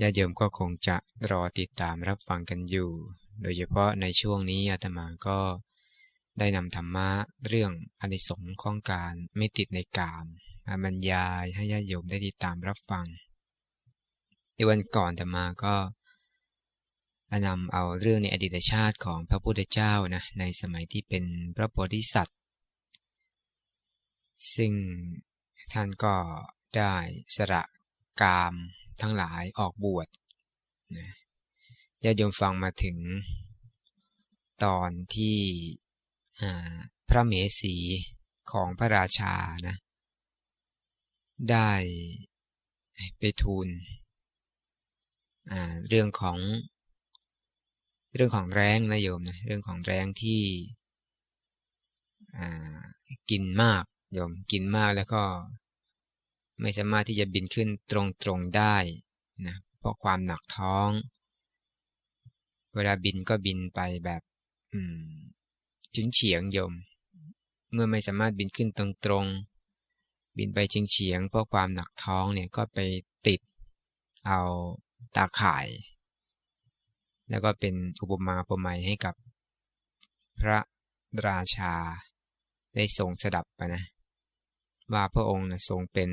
ญาติโยมก็คงจะรอติดตามรับฟังกันอยู่ โดยเฉพาะในช่วงนี้อาตมาก็ได้นำธรรมะเรื่องอนิสงส์ของการไม่ติดในกามมาบรรยายให้ญาติโยมได้ติดตามรับฟัง ในวันก่อนธรรมาก็นำเอาเรื่องในอดีตชาติของพระพุทธเจ้านะในสมัยที่เป็นพระโพธิสัตว์ ซึ่งท่านก็ได้สระกาม ทั้งหลายออกบวชนะญาติโยมฟังมาถึง ตอนที่พระเมสีของพระราชานะได้ไปทูลเรื่องของเรื่องของแรงนะโยมนะเรื่องของแรงที่กินมากโยมกินมากแล้วก็ ไม่สามารถที่จะบินขึ้นตรงๆได้นะเพราะความหนักท้อง เวลาบินก็บินไปแบบจึงเฉียงยม เมื่อไม่สามารถบินขึ้นตรงๆ บินไปจึงเฉียงเพราะความหนักท้องเนี่ยก็ไปติดเอาตาข่าย แล้วก็เป็นอุปมาอุปไมยให้กับพระราชาได้ทรงสดับไปนะ ว่าพระองค์นะทรงเป็น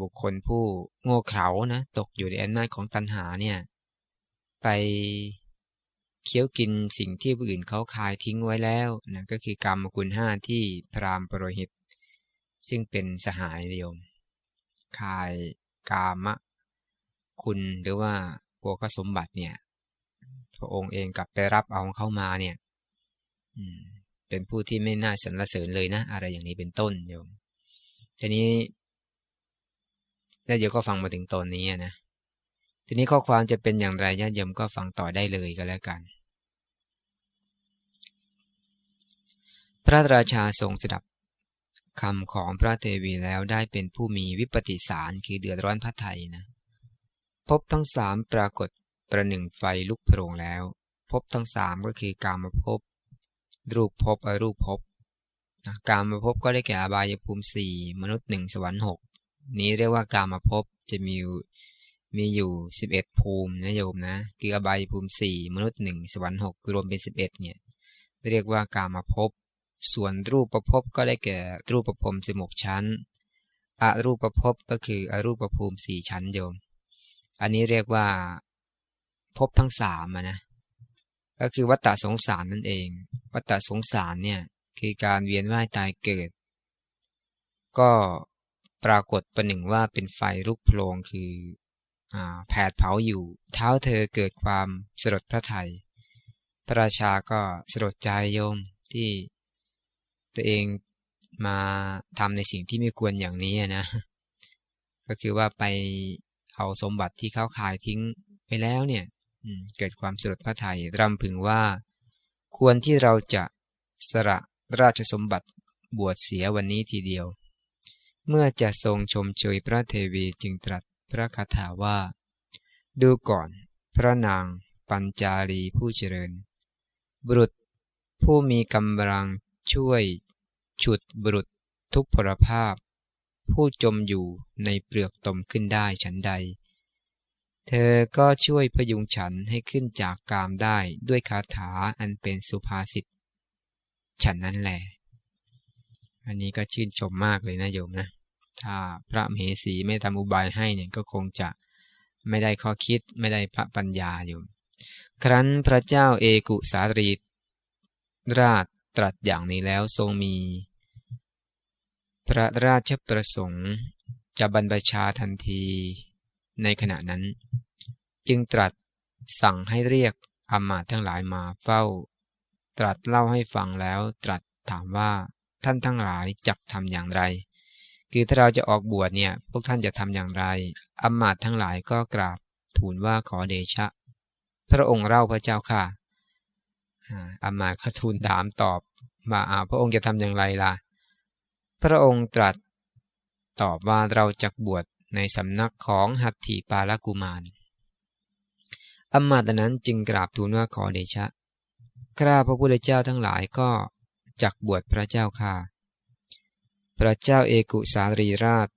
บุคคลผู้โง่เขลานะตกอยู่ในอำนาจของตัณหาเนี่ย ไปเคี้ยวกินสิ่งที่ผู้อื่นเขาคายทิ้งไว้แล้วนะก็คือกรรมกุลห้าที่พรามปรหิต ซึ่งเป็นสหายนิยมคายกามะคุณหรือว่าโภคสมบัติเนี่ย พระองค์เองกลับไปรับเอาเข้ามาเนี่ย เป็นผู้ที่ไม่น่าสรรเสริญเลยนะ อะไรอย่างนี้เป็นต้นโยมทีนี้แล้วเดี๋ยวก็ฟังมาถึงตอนนี้นะทีนี้ข้อความจะเป็นอย่างไรญาติโยมก็ฟังต่อได้เลยก็แล้วกัน พระราชาทรงสดับคำของพระเทวีแล้วได้เป็นผู้มีวิปติสารคือเดือดร้อนพระไทยนะพบทั้งสามปรากฏประหนึ่งไฟลุกโผล่แล้ว พบทั้งสามก็คือกามภพ รูปภพอรูปภพกามภพก็ได้แก่อบายภูมิสี่มนุษย์หนึ่งสวรรค์หกนี้เรียกว่ากามภพจะมีมีอยู่สิบเอ็ดภูมินะโยมนะคืออบายภูมิสี่มนุษย์หนึ่งสวรรค์หกรวมเป็นสิบเอ็ดเนี่ยเรียกว่ากามภพส่วนรูปประพบก็ได้แก่รูปประพรมสิบหกชั้นอรูปประพบก็คืออรูปประภูมิสี่ชั้นโยม อันนี้เรียกว่าพบทั้งสามนะ ก็คือวัฏฏะสงสารนั่นเอง วัฏฏะสงสารเนี่ยคือการเวียนว่ายตายเกิด ก็ปรากฏประหนึ่งว่าเป็นไฟลุกโพลงคืออแผดเผาอยู่ เท้าเธอเกิดความสลดพระไทย พระราชาก็สลดใจโยมที่ตัวเองมาทำในสิ่งที่ไม่ควรอย่างนี้นะ ก็คือว่าไปเอาสมบัติที่เขาขายทิ้งไปแล้วเนี่ย เกิดความสลดพระไทยรำพึงว่า ควรที่เราจะสละราชสมบัติบวชเสียวันนี้ทีเดียว เมื่อจะทรงชมเชยพระเทวีจึงตรัสพระคาถาว่า ดูก่อนพระนางปัญจารีผู้เจริญ บุรุษผู้มีกำลังช่วย ฉุดบุรุษทุกพลภาพ ผู้จมอยู่ในเปลือกตมขึ้นได้ฉันใด เธอก็ช่วยพยุงฉันให้ขึ้นจากกามได้ด้วยคาถาอันเป็นสุภาษิต ฉันนั้นแหละ อันนี้ก็ชื่นชมมากเลยนะโยมนะ ถ้าพระมเหสีไม่ทำอุบายให้เนี่ยก็คงจะไม่ได้ข้อคิดไม่ได้พระปัญญาอยู่ครั้นพระเจ้าเอกุสารีราชตรัสอย่างนี้แล้วทรงมี พระราชประสงค์จะบรรพชาทันทีในขณะนั้น จึงตรัสสั่งให้เรียกอามาทั้งหลายมาเฝ้า ตรัสเล่าให้ฟังแล้วตรัสถามว่าท่านทั้งหลายจักทำอย่างไร คือถ้าเราจะออกบวชเนี่ย พวกท่านจะทำอย่างไรอมาตทั้งหลายก็กราบทูลว่าขอเดชะ พระองค์เล่าพระเจ้าค่ะอามาขทูลถามตอบมาอาพระองค์จะทำอย่างไรล่ะ พระองค์ตรัสตอบว่าเราจะบวชในสำนักของหัตถีปาลกุมาร อมาตนั้นจึงกราบทูลว่าขอเดชะ ข้าพระพุทธเจ้าทั้งหลายก็จักบวชพระเจ้าค่ะ พระเจ้าเอกุสารีราช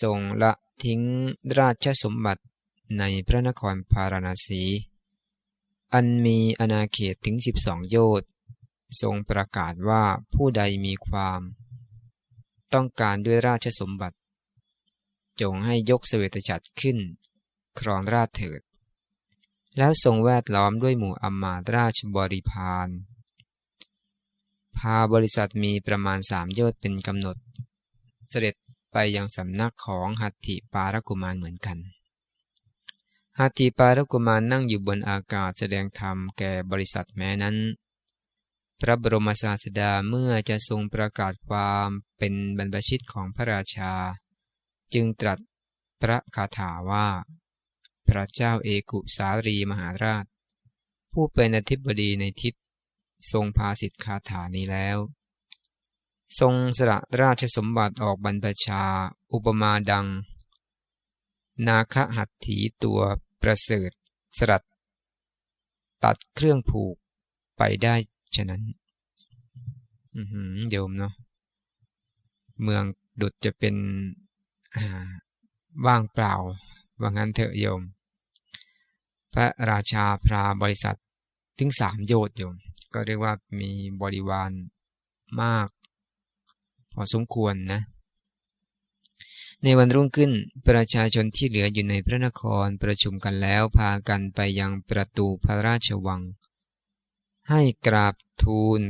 ทรงละทิ้งราชสมบัติในพระนครพาราณสี อันมีอาณาเขตถึงสิบสองโยชน์ทรงประกาศว่าผู้ใดมีความ ต้องการด้วยราชสมบัติ จงให้ยกเสวตฉัตรขึ้น ครองราชเถิด แล้วทรงแวดล้อมด้วยหมู่อมาตราชบริพารพาบริษัทมีประมาณสามโยชน์เป็นกำหนด เสด็จไปยังสำนักของหัตถิปารกุมารเหมือนกันหัตถิปารกุมารนั่งอยู่บนอากาศแสดงธรรมแก่บริษัทแม้นั้น พระบรมศาสดาเมื่อจะทรงประกาศความเป็นบรรพชิตของพระราชา จึงตรัสพระคาถาว่า พระเจ้าเอกุสารีมหาราช ผู้เป็นอธิบดีในทิศทรงพาสิทธิคาถานี้แล้ว ทรงสละราชสมบัติออกบรรพชา อุปมาดัง นาคหัตถีตัวประเสริฐสลัด ตัดเครื่องผูกไปได้ฉะนั้น อืมโยมเนาะเมืองดุดจะเป็นว่างเปล่า ว่างั้นเถอะโยม พระราชาพราบริษัทถึงสามโยชน์โยม ก็เรียกว่ามีบริวารมาก พอสมควรนะ ในวันรุ่งขึ้นประชาชนที่เหลืออยู่ในพระนครประชุมกันแล้วพากันไปยังประตูพระราชวัง ให้กราบทูล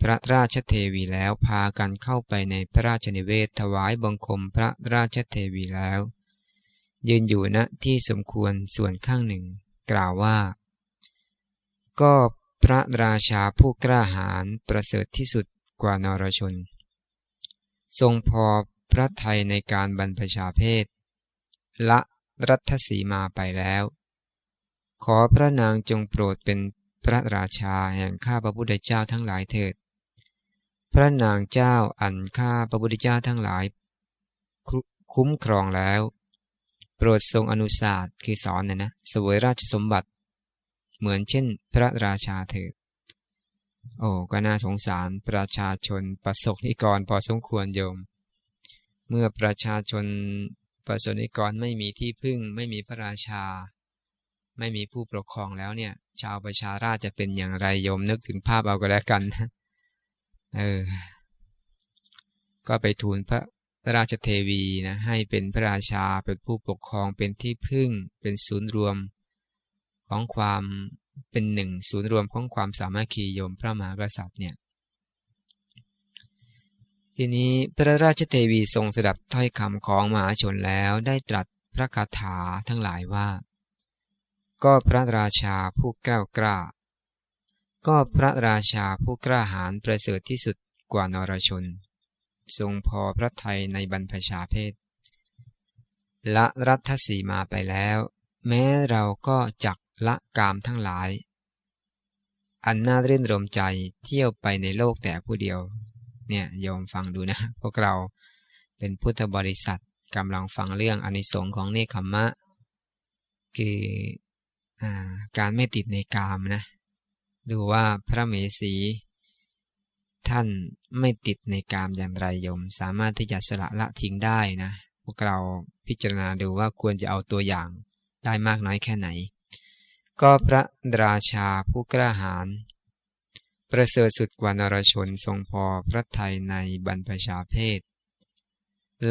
พระราชเทวีแล้วพากันเข้าไปในพระราชนิเวศถวายบังคมพระราชเทวีแล้ว ยืนอยู่ณที่สมควรส่วนข้างหนึ่ง กล่าวว่า ก็พระราชาผู้กล้าหาญประเสริฐที่สุดกว่านรชน ทรงพอพระทัยในการบรรพชาเพศ ละรัฐสีมาไปแล้ว ขอพระนางจงโปรดเป็นพระราชาแห่งข้าพระพุทธเจ้าทั้งหลายเถิด พระนางเจ้าอันข้าพระพุทธเจ้าทั้งหลาย คุ้มครองแล้ว โปรดทรงอนุสาสคือสอนนะนะสวยราชสมบัติ เหมือนเช่น พระราชาเถิดโอ้ก็น่าสงสารประชาชนประสบนิกรพอสมควรโยม เมื่อประชาชนประสบนิกรไม่มีที่พึ่ง ไม่มีพระราชา ไม่มีผู้ปกครองแล้วเนี่ย ชาวประชาราชจะเป็นอย่างไรโยมนึกถึงภาพเอาก็แล้วกันเออก็ไปทูลพระ พราชเทวีนะให้เป็นพระราชาเป็นผู้ปกครองเป็นที่พึ่งเป็นศูนย์รวมของความเป็นหนึ่งศูนย์รวมของความสามัคคีโยมพระมหากษัตริย์เนี่ยทีนี้พระราชเทวีทรงสดับถ้อยคำของมหาชนแล้วได้ตรัสพระคาถาทั้งหลายว่า ก็พระราชาผู้กล้ากล้า ก็พระราชาผู้กล้าหาญประเสริฐที่สุดกว่านรชน ทรงพอพระทัยในบรรพชาเพศ ละรัฐสีมาไปแล้ว แม้เราก็จักละกามทั้งหลาย อันน่ารื่นรมใจเที่ยวไปในโลกแต่ผู้เดียว เนี่ยโยมฟังดูนะ พวกเราเป็นพุทธบริษัทกำลังฟังเรื่องอนิสงค์ของเนคขมะคืออการไม่ติดในกามนะ ดูว่าพระเมสี ท่านไม่ติดในกามอย่างไรโยม สามารถที่จะสละละทิ้งได้นะ พวกเราพิจารณาดูว่าควรจะเอาตัวอย่างได้มากน้อยแค่ไหน ก็พระราชาผู้กล้าหาญประเสริฐสุดกว่านรชนทรงพอพระทัยในบรรพชาเพศ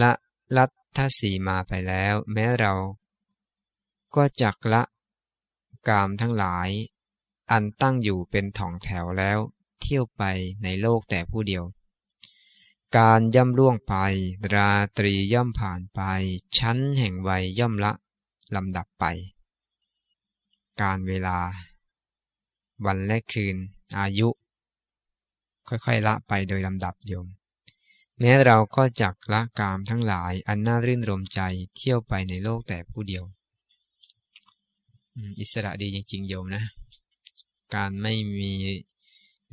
ละลัทธสีมาไปแล้ว แม้เราก็จักละกามทั้งหลาย อันตั้งอยู่เป็นถ่องแถวแล้ว เที่ยวไปในโลกแต่ผู้เดียว การย่ำล่วงไป ราตรีย่อมผ่านไป ชั้นแห่งวัยย่อมละลำดับไป การเวลา วันและคืน อายุ ค่อยๆละไปโดยลำดับโยมแม้เราก็จักละกามทั้งหลายอันน่ารื่นรมใจเที่ยวไปในโลกแต่ผู้เดียว อิสระดีจริงๆโยมนะ การไม่มี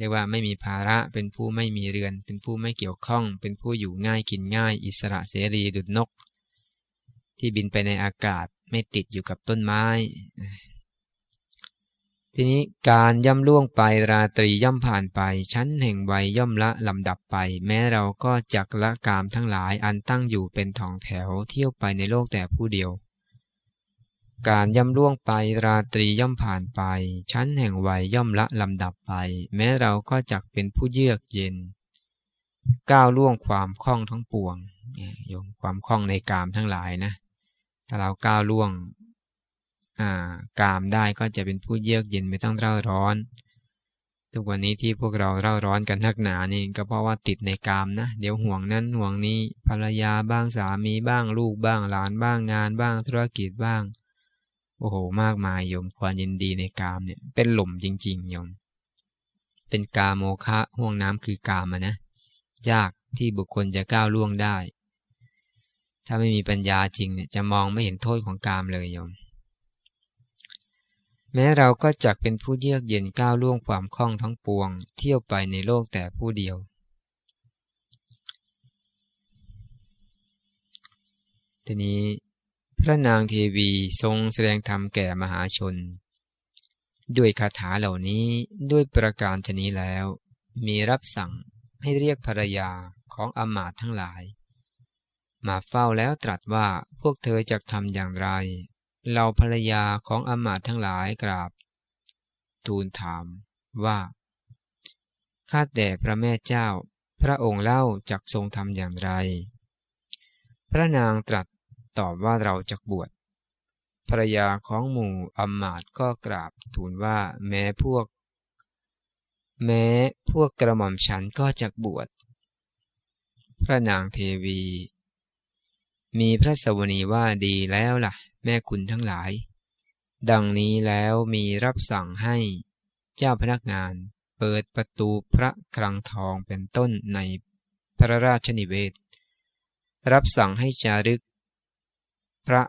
เรียกว่าไม่มีภาระเป็นผู้ไม่มีเรือน เป็นผู้ไม่เกี่ยวข้อง เป็นผู้อยู่ง่ายกินง่าย อิสระเสรีดุดนก ที่บินไปในอากาศไม่ติดอยู่กับต้นไม้ ทีนี้การย่ำล่วงไปราตรีย่ำผ่านไป ชั้นแห่งวัยย่อมละลำดับไป แม้เราก็จักละกามทั้งหลายอันตั้งอยู่เป็นทองแถวเที่ยวไปในโลกแต่ผู้เดียว การย่ำล่วงไปราตรีย่อมผ่านไป ชั้นแห่งวัยย่อมละลำดับไป แม้เราก็จักเป็นผู้เยือกเย็น ก้าวล่วงความคล่องทั้งปวงโยมความคล่องในกามทั้งหลายนะ ถ้าเราก้าวล่วงกามได้ก็จะเป็นผู้เยือกเย็นไม่ต้องเร่าร้อน ทุกวันนี้ที่พวกเราเร่าร้อนกันนักหนานี่ก็เพราะว่าติดในกามนะ เดี๋ยวห่วงนั้นห่วงนี้ภรรยาบ้างสามีบ้างลูกบ้างหลานบ้างงานบ้างธุรกิจบ้าง โอ้โห มากมายโยมความยินดีในกามเนี่ย เป็นหล่มจริงๆโยม เป็นกาโมคะห่วงน้ำคือกามนะ ยากที่บุคคลจะก้าวล่วงได้ ถ้าไม่มีปัญญาจริงเนี่ยจะมองไม่เห็นโทษของกามเลยโยม แม้เราก็จักเป็นผู้เยือกเย็นก้าวล่วงความคล่องทั้งปวง เที่ยวไปในโลกแต่ผู้เดียว ทีนี้ พระนางเทวีทรงแสดงธรรมแก่มหาชน ด้วยคาถาเหล่านี้ด้วยประการชนี้แล้ว มีรับสั่งให้เรียกภรรยาของอมาตทั้งหลาย มาเฝ้าแล้วตรัสว่าพวกเธอจะทำอย่างไร เราภรรยาของอมาตทั้งหลายกราบ ทูลถามว่าข้าแต่พระแม่เจ้า พระองค์เล่าจักทรงทำอย่างไร พระนางตรัส ตอบว่าเราจะบวชภรรยาของหมู่อมมาตก็กราบทูลว่าแม้พวก แม้พวกกระหม่อมฉันก็จะบวชพระนางเทวี มีพระสวนีว่าดีแล้วล่ะ แม่คุณทั้งหลาย ดังนี้แล้วมีรับสั่งให้เจ้าพนักงานเปิดประตูพระคลังทองเป็นต้นในพระราชนิเวศ รับสั่งให้จารึก พระ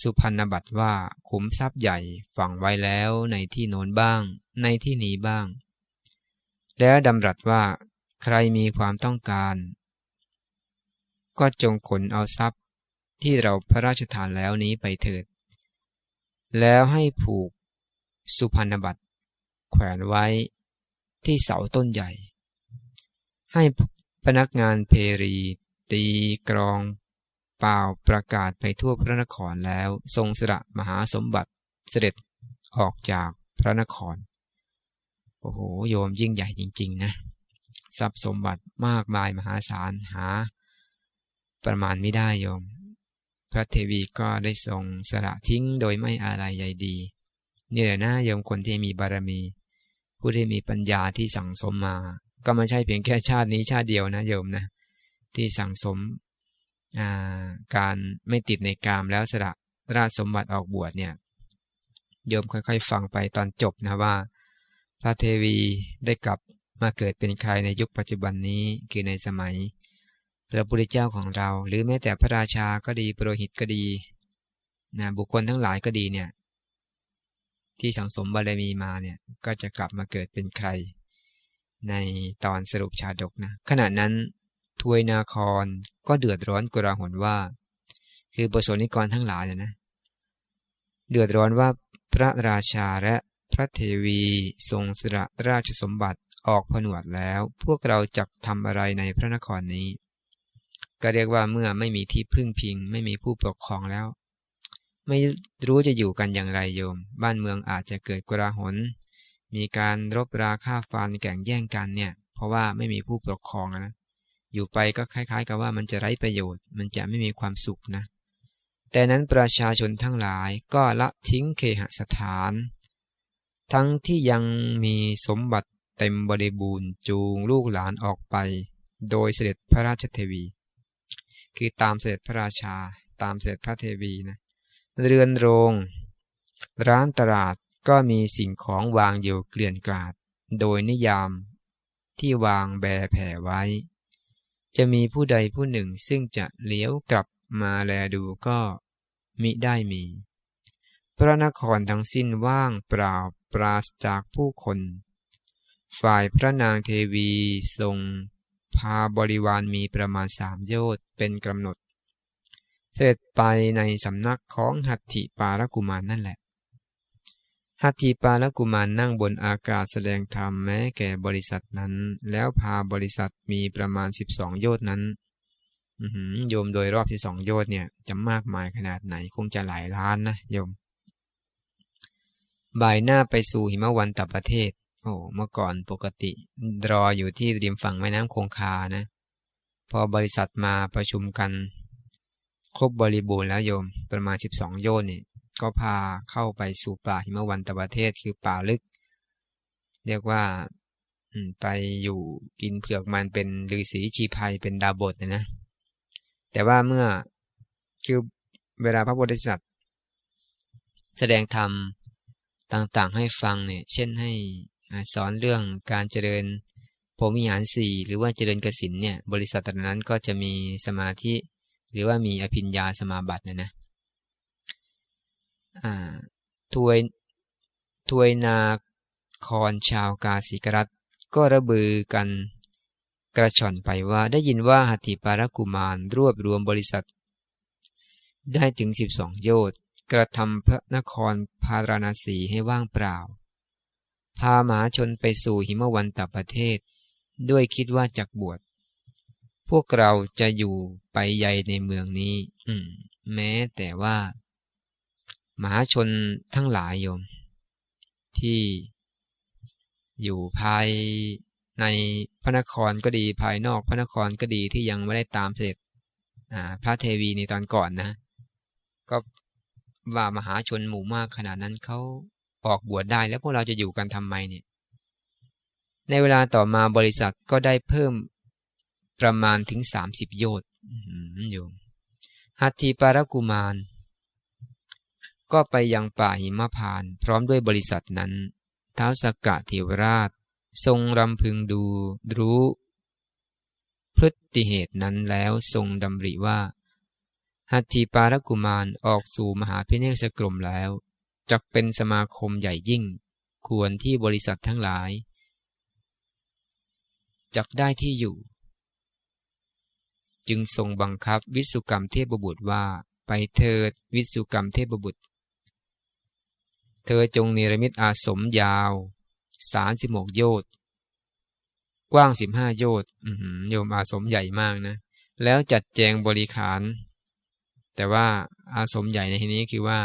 สุพรรณบัตรว่าขุมทรัพย์ใหญ่ฝังไว้แล้วในที่โน้นบ้าง ในที่นี้บ้าง แล้วดำรัสว่า ใครมีความต้องการ ก็จงขนเอาทรัพย์ที่เราพระราชทานแล้วนี้ไปเถิด แล้วให้ผูกสุพรรณบัตรแขวนไว้ที่เสาต้นใหญ่ ให้พนักงานเพรีตีกรอง เปล่าประกาศไปทั่วพระนครแล้ว ทรงสละมหาสมบัติเสด็จออกจากพระนคร โอ้โห โยมยิ่งใหญ่จริง ๆ นะ ทรัพย์สมบัติมากมายมหาศาลหา ประมาณไม่ได้โยม พระเทวีก็ได้ทรงสละทิ้งโดยไม่อะไรใยดีนี่แหละนะโยมคนที่มีบารมี ผู้ที่มีปัญญาที่สั่งสมมา ก็ไม่ใช่เพียงแค่ชาตินี้ชาติเดียวนะโยมนะ ที่สั่งสม การไม่ติดในกามแล้วสละราชสมบัติออกบวชเนี่ยโยมค่อยๆ ฟังไปตอนจบนะว่า พระเทวีได้กลับมาเกิดเป็นใครในยุคปัจจุบันนี้คือในสมัย พระพุทธเจ้าของเรา หรือแม้แต่พระราชาก็ดีปรหิตก็ดีนะบุคคลทั้งหลายก็ดีเนี่ยที่สังสมบารมีมาเนี่ยก็จะกลับมาเกิดเป็นใคร ในตอนสรุปชาดกนะขณะนั้น ทวยนาคร ก็เดือดร้อนกราหนว่า คือประสนิกรทั้งหลายนะ เดือดร้อนว่าพระราชาและพระเทวีทรงสละราชสมบัติออกผนวดแล้ว พวกเราจะทำอะไรในพระนครนี้ ก็เรียกว่าเมื่อไม่มีที่พึ่งพิง ไม่มีผู้ปกครองแล้ว ไม่รู้จะอยู่กันอย่างไรโยม บ้านเมืองอาจจะเกิดกราหนมีการรบราฆ่าฟันแข่งแย่งกันเนี่ย เพราะว่าไม่มีผู้ปกครองนะ อยู่ไปก็คล้าย ๆ กับว่ามันจะไร้ประโยชน์ มันจะไม่มีความสุขนะ แต่นั้นประชาชนทั้งหลายก็ละทิ้งเคหสถาน ทั้งที่ยังมีสมบัติเต็มบริบูรณ์จูงลูกหลานออกไป โดยเสด็จพระราชเทวี คือตามเสด็จพระราชา ตามเสด็จพระเทวีนะเรือนโรง ร้านตลาดก็มีสิ่งของวางอยู่เกลื่อนกลาด โดยนิยามที่วางแบแผ่ไว้ จะมีผู้ใดผู้หนึ่งซึ่งจะเลี้ยวกลับมาแลดูก็มิได้มี พระนครทั้งสิ้นว่างเปล่าปราศจากผู้คน ฝ่ายพระนางเทวีทรงพาบริวารมีประมาณสามโยชน์เป็นกำหนด เสด็จไปในสำนักของหัตถิปารกุมารนนั่นแหละ หัตถิปารกุมารนนั่งบนอากาศแสดงธรรมแม้แก่บริษัทนั้น แล้วพาบริษัทมีประมาณสิบสองโยชน์นั้นโยมโดยรอบที่สองโยชน์เนี่ยจะมากมายขนาดไหนคงจะหลายล้านนะโยม บ่ายหน้าไปสู่หิมะวันตับประเทศ โอ้เมื่อก่อนปกติ รออยู่ที่ริมฝั่งแม่น้ำคงคานะ พอบริษัทมาประชุมกัน ครบบริบูรณ์แล้วโยมประมาณ12โยนนี่ ก็พาเข้าไปสู่ป่าหิมวันตประเทศคือป่าลึก เรียกว่าไปอยู่กินเผือกมันเป็นฤาษีชีภัยเป็นดาบทนะนะแต่ว่าเมื่อคือเวลาพระโพธิสัตว์แสดงธรรมต่างๆให้ฟังเนี่ย เช่นให้สอนเรื่องการเจริญพมิหารสี่หรือว่าเจริญกสินเนี่ย บริษัทนั้นก็จะมีสมาธิ หรือว่ามีอภิญญาสมาบัตินะนะ ทวยทวยนาคอนชาวกาสิกรัตก็ระบือกันกระชอนไปว่าได้ยินว่าหัตถิปารกุมารรวบรวมบริษัท ได้ถึง12โยชน์กระทำพระนครพาราณสีให้ว่างเปล่า พาหมาชนไปสู่หิมวันตประเทศ ด้วยคิดว่าจักบวช พวกเราจะอยู่ไปใหญ่ในเมืองนี้ อืม แม้แต่ว่า มหาชนทั้งหลายโยม ที่อยู่ภายในพระนครก็ดีภายนอกพระนครก็ดีที่ยังไม่ได้ตามเสด็จพระเทวีในตอนก่อนนะ ก็ว่ามหาชนหมู่มากขนาดนั้นเขาออกบวชได้แล้วพวกเราจะอยู่กันทำไมเนี่ย ในเวลาต่อมาบริษัทก็ได้เพิ่มประมาณถึงสามสิบโยชน์อยู่ฮัตถีปารกุมาร ก็ไปยังป่าหิมพานพร้อมด้วยบริษัทนั้น ท้าวสกกะเทวราช ทรงรำพึงดู รู้ พฤติเหตุนั้นแล้วทรงดำริว่า หัตถีปารกุมารออกสู่มหาพิเนศกรมแล้วจักเป็นสมาคมใหญ่ยิ่ง ควรที่บริษัททั้งหลายจักได้ที่อยู่ จึงทรงบังคับวิสุกรรมเทพบุตรว่า ไปเถิดวิสุกรรมเทพบุตร เธอจงเนรมิตอาสมยาวสารสิบหกโยชน์กว้างสิบห้าโยชน์โยมอาสมใหญ่มากนะ แล้วจัดแจงบริขาร แต่ว่าอาสมใหญ่ในที่นี้คือว่า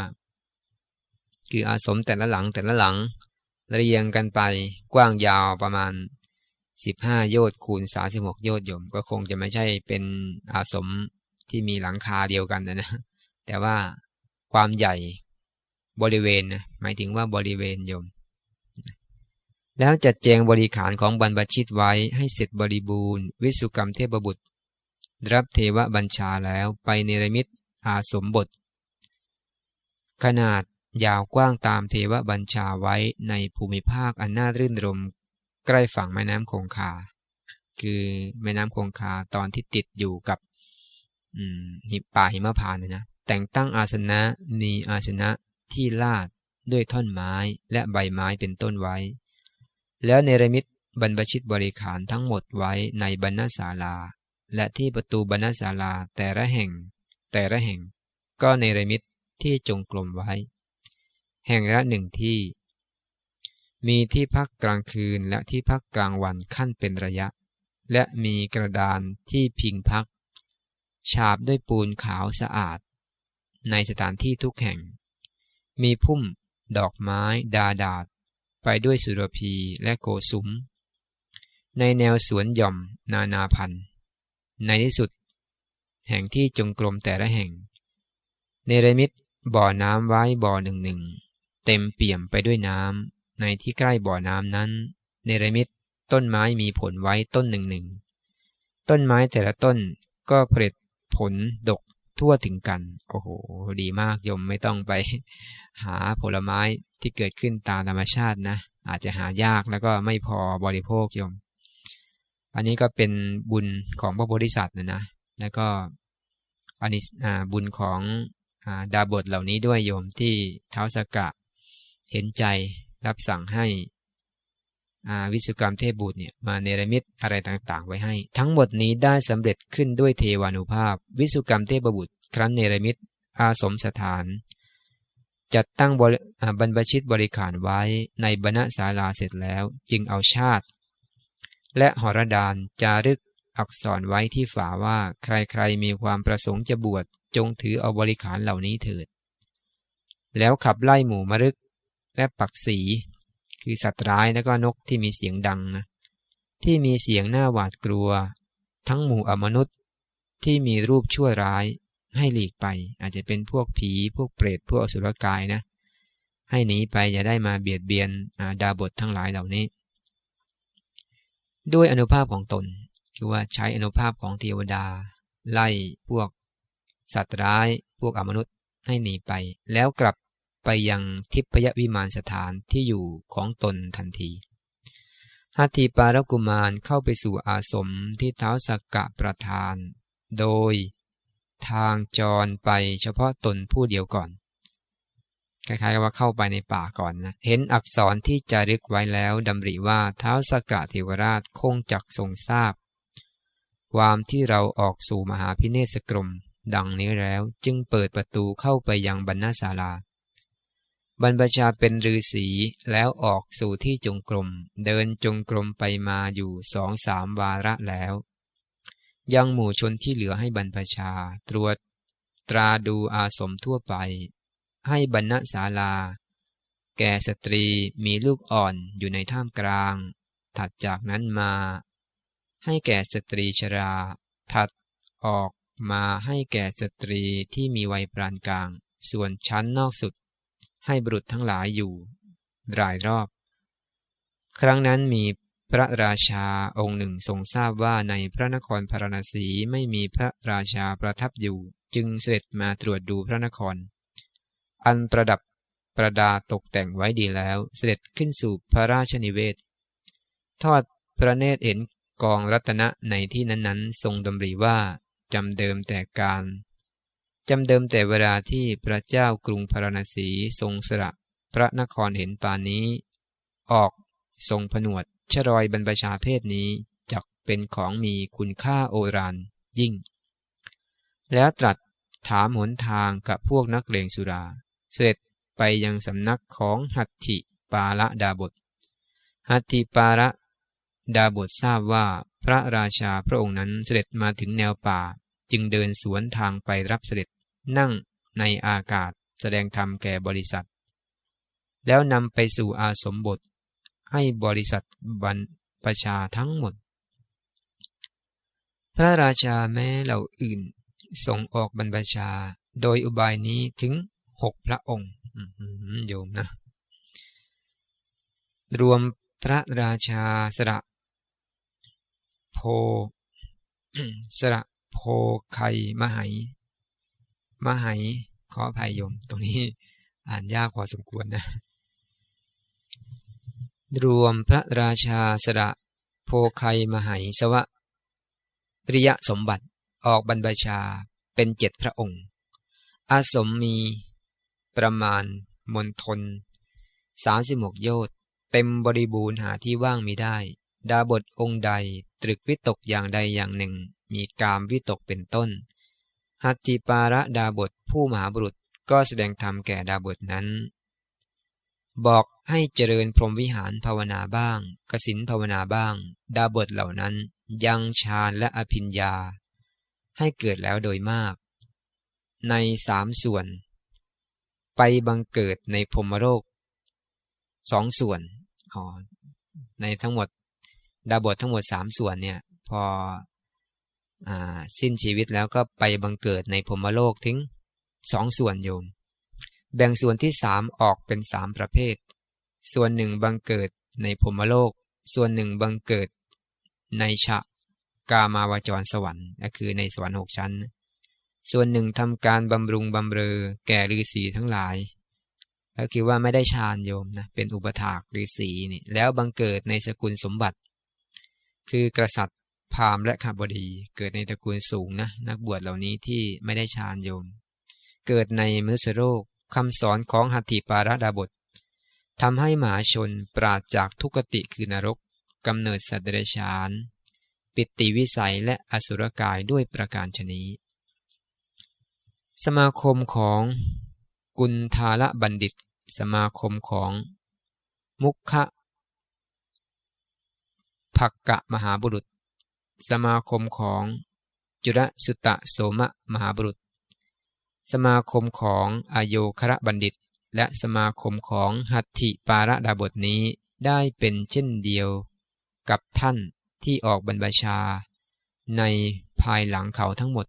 คืออาสมแต่ละหลังแต่ละหลังเรียงกันไปกว้างยาวประมาณสิบห้าโยชน์คูณสาสิบหกโยชน์ยมก็คงจะไม่ใช่เป็นอาสมที่มีหลังคาเดียวกันนะนะแต่ว่าความใหญ่ บริเวณนะหมายถึงว่าบริเวณโยม แล้วจัดแจงบริขารของบรรพชิตไว้ให้เสร็จบริบูรณ์ วิสุกรรมเทพบุตร รับเทวบัญชาแล้วไปเนรมิตอาสมบท ขนาดยาวกว้างตามเทวบัญชาไว้ในภูมิภาคอันน่ารื่นรม ใกล้ฝั่งแม่น้ำคงคา คือแม่น้ำคงคาตอนที่ติดอยู่กับหิป่าหิมะพานนะ แต่งตั้งอาสนะมีอาสนะ ที่ลาดด้วยท่อนไม้และใบไม้เป็นต้นไว้ แล้วเนรมิตบรรพชิตบริขารทั้งหมดไว้ในบรรณศาลา และที่ประตูบรรณศาลาแต่ละแห่ง แต่ละแห่ง ก็ในรมิตที่จงกลมไว้ แห่งละหนึ่งที่ มีที่พักกลางคืนและที่พักกลางวันขั้นเป็นระยะ และมีกระดานที่พิงพัก ฉาบด้วยปูนขาวสะอาด ในสถานที่ทุกแห่ง มีพุ่ม ดอกไม้ ดาดาด ไปด้วยสุรพีและโกสุม ในแนวสวนหย่อมนานาพันธ์ ในที่สุด แห่งที่จงกรมแต่ละแห่ง เนรมิตบ่อน้ำไว้บ่อหนึ่งหนึ่ง เต็มเปี่ยมไปด้วยน้ำในที่ใกล้บ่อน้ำนั้น เนรมิตต้นไม้มีผลไว้ต้นหนึ่งหนึ่ง ต้นไม้แต่ละต้นก็ผลิตผลดก ทั่วถึงกัน โอ้โห ดีมากยมไม่ต้องไป หาผลไม้ที่เกิดขึ้นตามธรรมชาตินะ อาจจะหายากแล้วก็ไม่พอบริโภคยม อันนี้ก็เป็นบุญของพระโพธิสัตว์นะนะ แล้วก็อันนี้บุญของอดาบทเหล่านี้ด้วยโยมที่เท้าสกะ เห็นใจรับสั่งให้ วิสุกรรมเทพบุตรเนี่ยมาเนรมิตอะไรต่างๆ ไว้ให้ ทั้งหมดนี้ได้สำเร็จขึ้นด้วยเทวานุภาพ วิสุกรรมเทพบุตร ครั้นเนรมิตอาสมสถาน จัดตั้งบรรพชิตบริขารไว้ในบรรณศาลาเสร็จแล้ว จึงเอาชาติ และหรดานจารึกอักษรไว้ที่ฝาว่าใครๆมีความประสงค์จะบวชจงถือเอาบริขารเหล่านี้เถิด แล้วขับไล่หมู่มรึกและปักสี คือสัตว์ร้ายแล้วก็นกที่มีเสียงดังนะที่มีเสียงหน้าหวาดกลัว ทั้งหมู่อมนุษย์ที่มีรูปชั่วร้ายให้หลีกไป อาจจะเป็นพวกผีพวกเปรตพวกอสุรกายนะให้หนีไปอย่าได้มาเบียดเบียนดาบททั้งหลายเหล่านี้ ด้วยอนุภาพของตนคือว่าใช้อนุภาพของเทวดา ไล่พวกสัตว์ร้าย พวกอมนุษย์ให้หนีไป แล้วกลับ ไปยังทิพยวิมานสถานที่อยู่ของตนทันทีฮัตถีปารกุมารเข้าไปสู่อาสมที่เท้าสักกะประทาน โดยทางจรไปเฉพาะตนผู้เดียวก่อน คล้ายๆกับว่าเข้าไปในป่าก่อนนะ เห็นอักษรที่จารึกไว้แล้วดำริว่าเท้าสกกะเทวราชคงจักทรงทราบ ความที่เราออกสู่มหาพิเนศกรม ดังนี้แล้วจึงเปิดประตูเข้าไปยังบรรณศาลา บรรพชาเป็นฤาษีแล้วออกสู่ที่จงกรม เดินจงกรมไปมาอยู่สองสามวาระแล้ว ยังหมู่ชนที่เหลือให้บรรพชาตรวจตราดูอาสมทั่วไป ให้บรรณศาลา แก่สตรีมีลูกอ่อนอยู่ในท่ามกลาง ถัดจากนั้นมา ให้แก่สตรีชรา ถัดออกมาให้แก่สตรีที่มีวัยปานกลาง ส่วนชั้นนอกสุด ให้บุรุษทั้งหลายอยู่ รายรอบ ครั้งนั้นมีพระราชาองค์หนึ่งทรงทราบว่าในพระนครพาราณสีไม่มีพระราชาประทับอยู่ จึงเสด็จมาตรวจดูพระนคร อันประดับประดาตกแต่งไว้ดีแล้ว เสด็จขึ้นสู่พระราชนิเวศ ทอดพระเนตรเห็นกองรัตนะในที่นั้นๆ ทรงดำริว่าจำเดิมแต่การ จำเดิมแต่เวลาที่พระเจ้ากรุงพาราณสีทรงสละพระนครเห็นปานนี้ ออกทรงผนวดชรอยบรรพชาเพศนี้จักเป็นของมีคุณค่าโอรานยิ่ง แล้วตรัสถามหนทางกับพวกนักเลงสุรา เสด็จไปยังสำนักของหัตถิปาละดาบท หัตถิปาละดาบททราบว่าพระราชาพระองค์นั้นเสด็จมาถึงแนวป่า จึงเดินสวนทางไปรับเสด็จ นั่งในอากาศแสดงธรรมแก่บริษัท แล้วนำไปสู่อาสมบท ให้บริษัทบรรประชาทั้งหมด พระราชาแม้เหล่าอื่นส่งออกบรรพชา โดยอุบายนี้ถึงหกพระองค์โยมนะ รวมพระราชาสระโพสระโพไคมหัย มหัยขออภัยโยม ตรงนี้อ่านยากพอสมควรนะ รวมพระราชาสระโพไคมหัยสวะริยสมบัติออกบรรพชาเป็นเจ็ดพระองค์ อาสมมีประมาณมณฑลสามสิบหกโยชน์เต็มบริบูรณ์หาที่ว่างมีได้ ดาบทองค์ใดตรึกวิตกอย่างใดอย่างหนึ่ง มีกามวิตกเป็นต้น หัตติปาระดาบทผู้มหาบุรุษก็แสดงธรรมแก่ดาบทนั้น บอกให้เจริญพรหมวิหารภาวนาบ้าง กสินภาวนาบ้าง ดาบทเหล่านั้นยังฌานและอภิญญา ให้เกิดแล้วโดยมาก ในสามส่วน ไปบังเกิดในพรมโลกสองส่วนอ๋อในทั้งหมด ดาบททั้งหมดสามส่วนเนี่ย พอ สิ้นชีวิตแล้วก็ไปบังเกิดในพรมโลกถึงสองส่วนโยม แบ่งส่วนที่สามออกเป็นสามประเภท ส่วนหนึ่งบังเกิดในพรมโลก ส่วนหนึ่งบังเกิดในชะกามาวจรสวรรค์ก็คือในสวรรค์หกชั้น ส่วนหนึ่งทำการบำรุงบำเรอแก่ฤาษีทั้งหลายก็คือว่าไม่ได้ฌานโยมนะเป็นอุปถากฤาษีนี่แล้วบังเกิดในสกุลสมบัติ คือกษัตริย์ พราหมณ์และข้าบดีเกิดในตระกูลสูงนะนักบวชเหล่านี้ที่ไม่ได้ฌานโยม เกิดในมนุษยโลกคำสอนของหัตถิปาราดาบททำให้หมหาชนปราดจากทุกติคือนรกกำเนิดสัตว์เดรัจฉาน ปิติวิสัยและอสุรกายด้วยประการชนีสมาคมของกุณทาละบัณฑิต สมาคมของมุขะภักกะมหาบุรุษ สมาคมของจุรสุตะโสมะมหาบุรุษ สมาคมของอโยคระบัณฑิต และสมาคมของหัตถิปาระดาบทนี้ได้เป็นเช่นเดียวกับท่านที่ออกบรรพชา ในภายหลังเขาทั้งหมด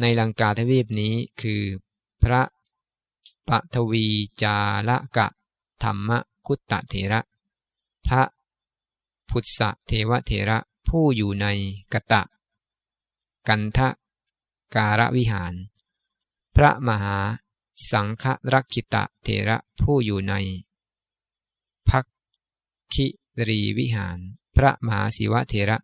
ในลังกาทวีปนี้คือพระปทวีจาระกะ ธรรมคุตตะเถระ พระพุทธเทวเถระ ผู้อยู่ในกตะ กันทะการวิหาร พระมหาสังฆรักขิตะเถระผู้อยู่ในพักคิรีวิหาร พระมหาศิวะเถระ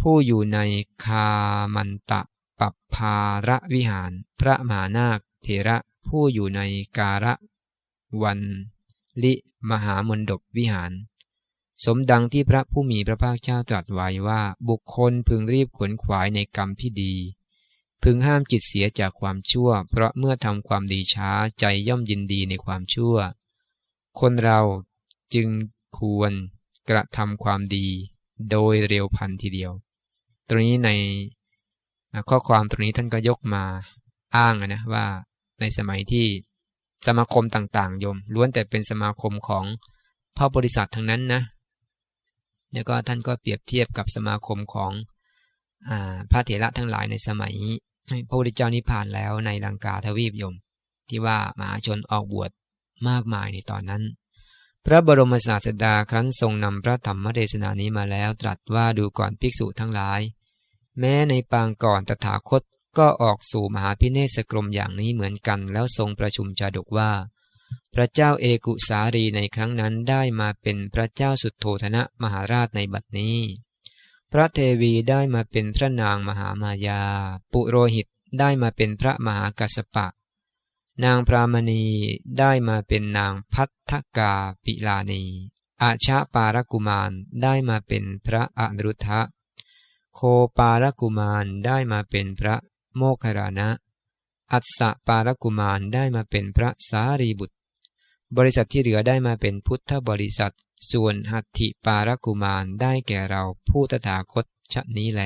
ผู้อยู่ในคามันตะปัปาระวิหาร พระมหานาคเถระผู้อยู่ในการะวันลิมหามนดบวิหาร สมดังที่พระผู้มีพระภาคเจ้าตรัสไว้ว่าบุคคลพึงรีบขวนขวายในกรรมที่ดี พึงห้ามจิตเสียจากความชั่ว เพราะเมื่อทำความดีช้าใจย่อมยินดีในความชั่ว คนเราจึงควรกระทำความดี โดยเร็วพันทีเดียว ตรงนี้ในข้อความตรงนี้ท่านก็ยกมาอ้างนะว่าในสมัยที่สมาคมต่างๆ ยม ล้วนแต่เป็นสมาคมของพระบริษัททั้งนั้นนะ แล้วก็ท่านก็เปรียบเทียบกับสมาคมของอพระเถระทั้งหลายในสมัยพระพุทธเจ้านิพพานแล้วในลังกาทวีปโยม ที่ว่ามหาชนออกบวชมากมายในตอนนั้น พระบรมศาสดาครั้นทรงนำพระธรรมเทศนานี้มาแล้ว ตรัสว่าดูก่อนภิกษุทั้งหลาย แม้ในปางก่อนตถาคตก็ออกสู่มหาพิเนศกรมอย่างนี้เหมือนกัน แล้วทรงประชุมจาดกว่า พระเจ้าเอกุสารีในครั้งนั้นได้มาเป็นพระเจ้าสุดโทธนะมหาราชในบัดนี้ พระเทวีได้มาเป็นพระนางมหามายา ปุโรหิตได้มาเป็นพระมหากัสปะ นางพรามณีได้มาเป็นนางพัทธกาปิลานีอาชาปารกุมารได้มาเป็นพระอนุรุทธะโคปารกุมารได้มาเป็นพระโมคคารานะ อัศปารกุมารได้มาเป็นพระสารีบุตร บริษัทที่เหลือได้มาเป็นพุทธบริษัท ส่วนหัตถิปารกุมารได้แก่เราผู้ตถาคตชะนี้แล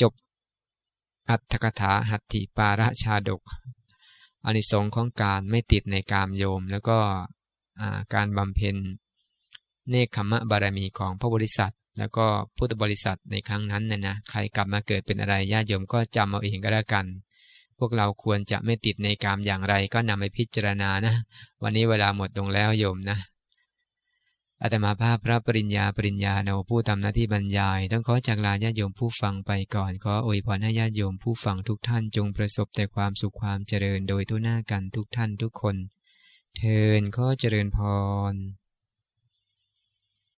จบ อัตถกถาหัตถิปาราชาดกอานิสงส์ของการไม่ติดในกามโยม แล้วก็การบำเพ็ญเนคขมะบารมีของพระบริษัท แล้วก็พุทธบริษัทในครั้งนั้นเนี่ยนะใครกลับมาเกิดเป็นอะไรญาติโยมก็จำเอาเองก็แล้วกัน พวกเราควรจะไม่ติดในกามอย่างไรก็นำไปพิจารณานะ วันนี้เวลาหมดลงแล้วโยมนะอาตมาภาพพระปริญญาปริญญาโนผู้ทำหน้าที่บรรยาย ต้องขอจากลาญาติโยมผู้ฟังไปก่อน ขออวยพรให้ญาติโยมผู้ฟังทุกท่านจงประสบแต่ความสุขความเจริญโดยทุกหน้ากันทุกท่านทุกคน เทินขอเจริญพร